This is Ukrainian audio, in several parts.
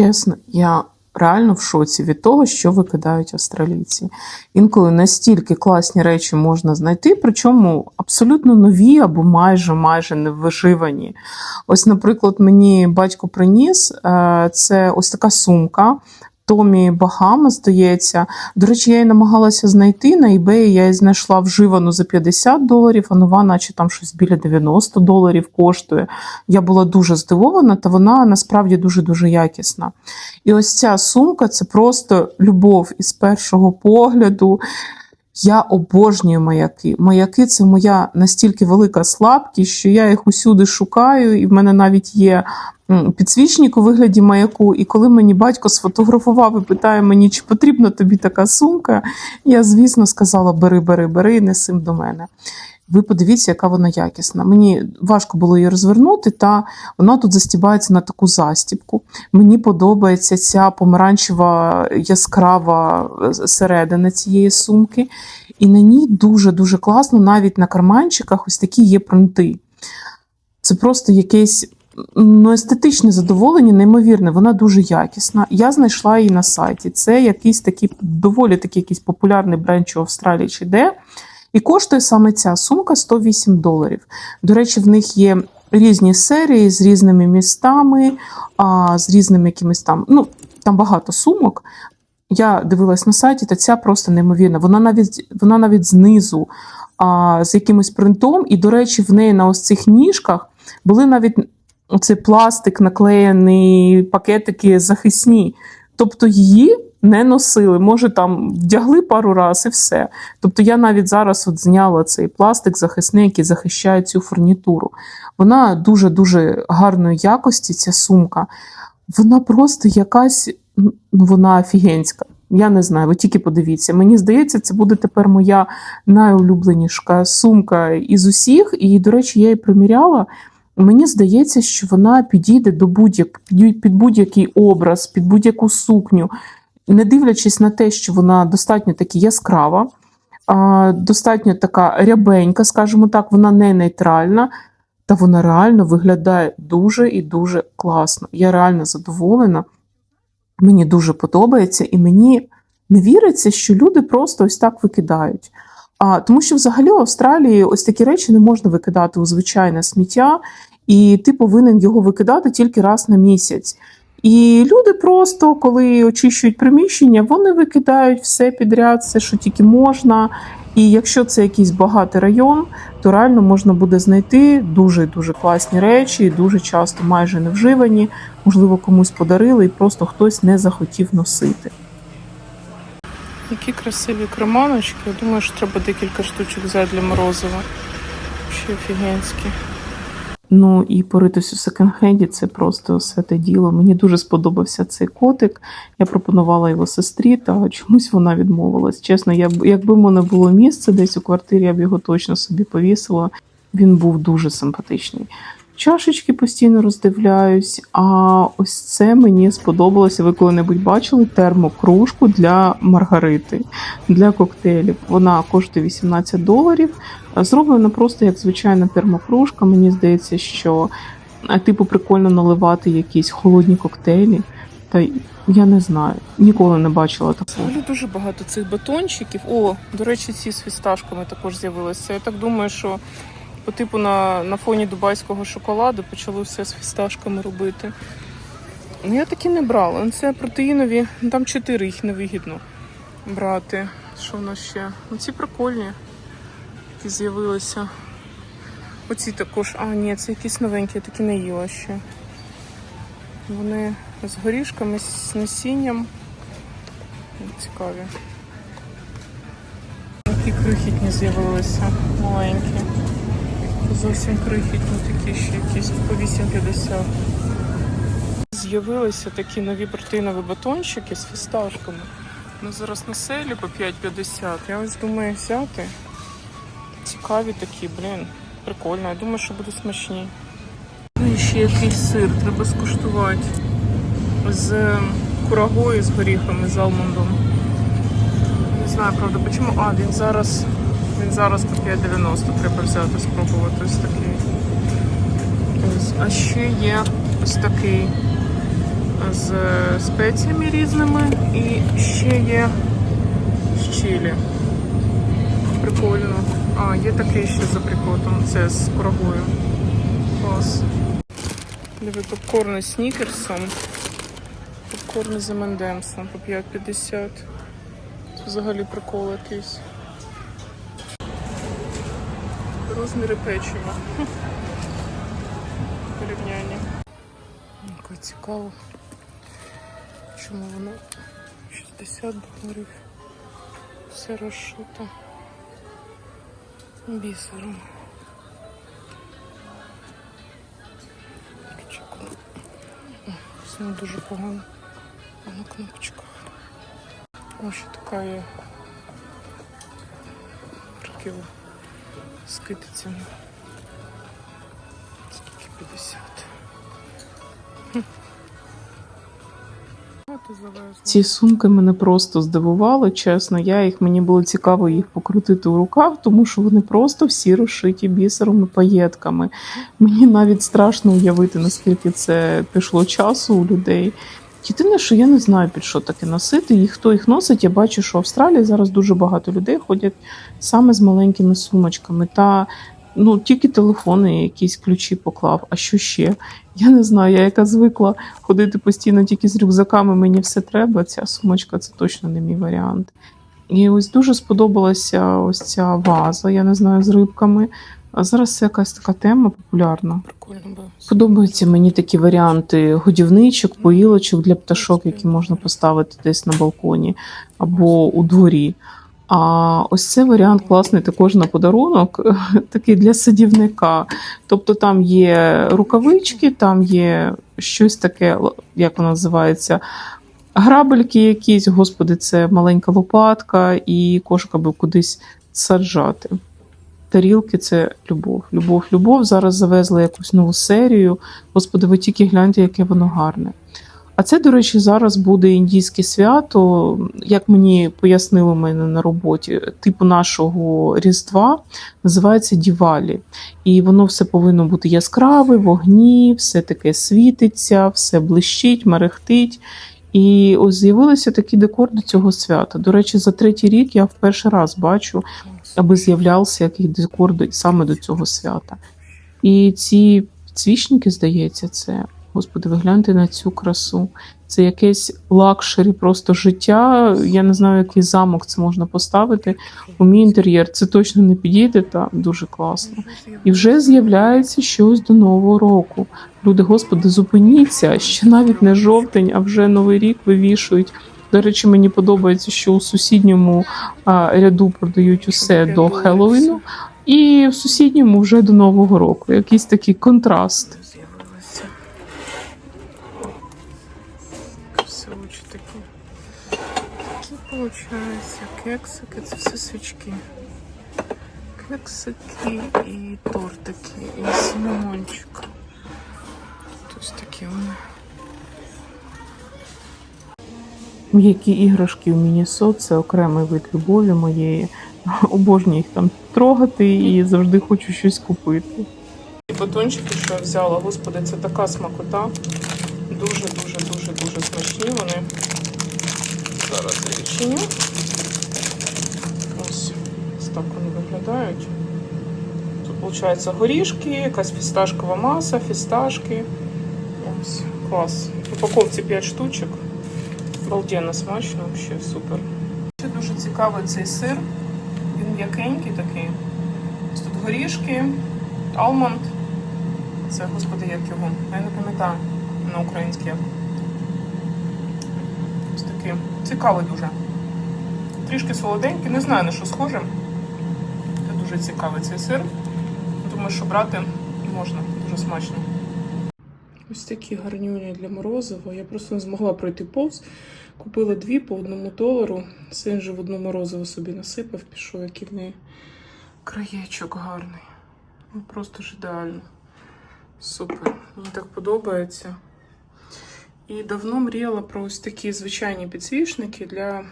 Чесно, я реально в шоці від того, що викидають австралійці. Інколи настільки класні речі можна знайти, причому абсолютно нові або майже майже не виживані. Ось, наприклад, мені батько приніс е, це ось така сумка. Томі Багама, здається. До речі, я її намагалася знайти на eBay, я її знайшла вживану за 50 доларів, а нова, наче там щось біля 90 доларів коштує. Я була дуже здивована, та вона насправді дуже-дуже якісна. І ось ця сумка це просто любов із першого погляду. Я обожнюю маяки. Маяки це моя настільки велика слабкість, що я їх усюди шукаю, і в мене навіть є підсвічник у вигляді маяку. І коли мені батько сфотографував і питає мені, чи потрібна тобі така сумка, я, звісно, сказала: бери, бери, бери, і неси до мене. Ви подивіться, яка вона якісна. Мені важко було її розвернути, та вона тут застібається на таку застібку. Мені подобається ця помаранчева яскрава е, середина цієї сумки. І на ній дуже-дуже класно, навіть на карманчиках ось такі є принти. Це просто якесь ну, естетичне задоволення, неймовірне, вона дуже якісна. Я знайшла її на сайті. Це якийсь такий доволі такий якийсь популярний бренд, чи в Австралії чи де. І коштує саме ця сумка 108 доларів. До речі, в них є різні серії з різними містами, а, з різними якимись там. Ну, там багато сумок. Я дивилась на сайті, та ця просто неймовірна. Вона навіть вона навіть знизу а, з якимось принтом, і, до речі, в неї на ось цих ніжках були навіть оцей пластик, наклеєний пакетики захисні. Тобто її не носили. Може, там вдягли пару раз і все. Тобто я навіть зараз от зняла цей пластик захисний, який захищає цю фурнітуру. Вона дуже-дуже гарної якості, ця сумка. Вона просто якась, ну вона офігенська. Я не знаю, ви тільки подивіться. Мені здається, це буде тепер моя найулюбленіша сумка із усіх. І, до речі, я її приміряла. Мені здається, що вона підійде до будь-як під будь-який образ, під будь-яку сукню, не дивлячись на те, що вона достатньо таки яскрава, достатньо така рябенька, скажімо так, вона не нейтральна, та вона реально виглядає дуже і дуже класно. Я реально задоволена. Мені дуже подобається, і мені не віриться, що люди просто ось так викидають. А, Тому що взагалі в Австралії ось такі речі не можна викидати у звичайне сміття, і ти повинен його викидати тільки раз на місяць. І люди просто, коли очищують приміщення, вони викидають все підряд, все, що тільки можна. І якщо це якийсь багатий район, то реально можна буде знайти дуже дуже класні речі, дуже часто майже не вживані, можливо, комусь подарили, і просто хтось не захотів носити. Які красиві креманочки. Я думаю, що треба декілька штучок взяти для морозива. Ще офігенські. Ну і поритись у секонд-хенді це просто все те діло. Мені дуже сподобався цей котик. Я пропонувала його сестрі, та чомусь вона відмовилась. Чесно, я б якби в мене було місце десь у квартирі, я б його точно собі повісила. Він був дуже симпатичний. Чашечки постійно роздивляюсь, а ось це мені сподобалося. Ви коли-небудь бачили термокружку для маргарити для коктейлів. Вона коштує 18 доларів. Зроблена просто як звичайна термокружка. Мені здається, що типу прикольно наливати якісь холодні коктейлі. Та я не знаю, ніколи не бачила такого. Взагалі дуже багато цих батончиків. О, до речі, ці з фісташками також з'явилися. Я так думаю, що по типу на, на фоні дубайського шоколаду почали все з фісташками робити. Ну, я такі не брала. Ну, Це протеїнові, ну, там чотири їх невигідно брати. Що в нас ще? Ну, ці прикольні, які з'явилися. Оці також. А, ні, це якісь новенькі, я такі не їла ще. Вони з горішками, з насінням. Цікаві. Такі крихітні з'явилися, маленькі. Зовсім крихітні, такі ще якісь по 8,50. З'явилися такі нові протеїнові батончики з фісташками. Ну зараз на селі по 5,50. Я ось думаю взяти. Цікаві такі, блін. Прикольно. Я думаю, що будуть смачні. Ну і ще якийсь сир, треба скуштувати. З курагою, з горіхами, з алмондом. Не знаю, правда, чому. А, він зараз. Він зараз по 5,90 треба взяти, спробувати ось такий. Ось. А ще є ось такий з спеціями різними і ще є з чилі. Прикольно. А, є такий ще з априкотом. Це з курагою. Клас. Диви, попкорни з снікерсом. Попкорни з M&M's по 5,50. Це взагалі прикол якийсь. Розміри печива. Порівняння. Яке цікаво. Чому воно 60 доларів. Все розшито бісером. Все не дуже погано. А на кнопочках. Ось така є. Прикил з китицями. Скільки 50. Ці сумки мене просто здивували, чесно. Я їх мені було цікаво їх покрутити у руках, тому що вони просто всі розшиті бісером і паєтками. Мені навіть страшно уявити, наскільки це пішло часу у людей. Єдине, що я не знаю, під що таке носити. І хто їх носить, я бачу, що в Австралії зараз дуже багато людей ходять саме з маленькими сумочками. Та ну тільки телефони, якісь ключі поклав. А що ще? Я не знаю, я яка звикла ходити постійно тільки з рюкзаками, мені все треба. Ця сумочка це точно не мій варіант. І ось дуже сподобалася ось ця ваза, я не знаю, з рибками. А зараз це якась така тема популярна. Прикольно було. Подобаються мені такі варіанти годівничок, поїлочок для пташок, які можна поставити десь на балконі або у дворі. А ось це варіант класний також на подарунок, такий для садівника. Тобто там є рукавички, там є щось таке, як воно називається, грабельки якісь, господи, це маленька лопатка і кошик, аби кудись саджати. Тарілки це любов. Любов, любов. Зараз завезли якусь нову серію. Господи, ви тільки гляньте, яке воно гарне. А це, до речі, зараз буде індійське свято, як мені пояснили мене на роботі, типу нашого Різдва, називається Дівалі. І воно все повинно бути яскраве, вогні, все таке світиться, все блищить, мерехтить. І ось з'явилися такі декор до цього свята. До речі, за третій рік я в перший раз бачу, аби з'являвся якийсь декор саме до цього свята. І ці підсвічники, здається, це. Господи, ви гляньте на цю красу. Це якесь лакшері, просто життя. Я не знаю, який замок це можна поставити. У мій інтер'єр це точно не підійде, та дуже класно. І вже з'являється щось до нового року. Люди, господи, зупиніться. Ще навіть не жовтень, а вже новий рік вивішують. До речі, мені подобається, що у сусідньому а, ряду продають усе до Хеллоуіну, і в сусідньому вже до Нового року. Якийсь такий контраст. Красивочі такі. Такі виходить, кексики, це все свічки. Кексики і тортики, і синемончик. М'які іграшки в Мінісо це окремий вид любові моєї. Обожнюю їх там трогати і завжди хочу щось купити. І батончики, що я взяла, господи, це така смакота. Дуже, дуже, дуже, дуже смачні вони. Зараз я відчиню. Ось, ось так вони виглядають. Тут, виходить, горішки, якась фісташкова маса, фісташки. Ось, клас. В упаковці 5 штучок. Обалденно смачно, взагалі супер. Ще дуже цікавий цей сир. Він м'якенький такий. Ось тут горішки, алмонд. Це, господи, як його. Я не пам'ятаю на українській. як. Ось такий. Цікавий дуже. Трішки солоденький, не знаю на що схоже. Це дуже цікавий цей сир. Думаю, що брати можна, дуже смачно. Ось такі гарнюні для морозива. Я просто не змогла пройти повз. Купила дві по одному долару. Син же в одну морозиво собі насипав, пішов, який в неї краєчок гарний. Ну, просто ж ідеально. Супер. Мені так подобається. І давно мріяла про ось такі звичайні підсвічники для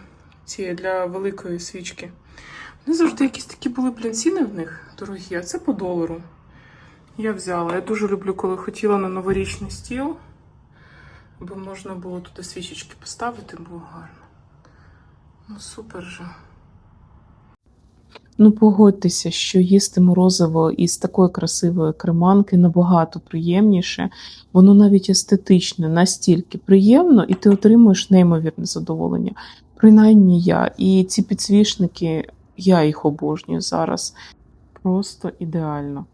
цієї для великої свічки. Вони завжди якісь такі були, блін, ціни в них дорогі, а це по долару. Я взяла. Я дуже люблю, коли хотіла на новорічний стіл Аби можна було туди свічечки поставити, було гарно. Ну, супер же. Ну, погодьтеся, що їсти морозиво із такої красивої креманки набагато приємніше. Воно навіть естетичне, настільки приємно, і ти отримуєш неймовірне задоволення. Принаймні я. І ці підсвічники, я їх обожнюю зараз. Просто ідеально.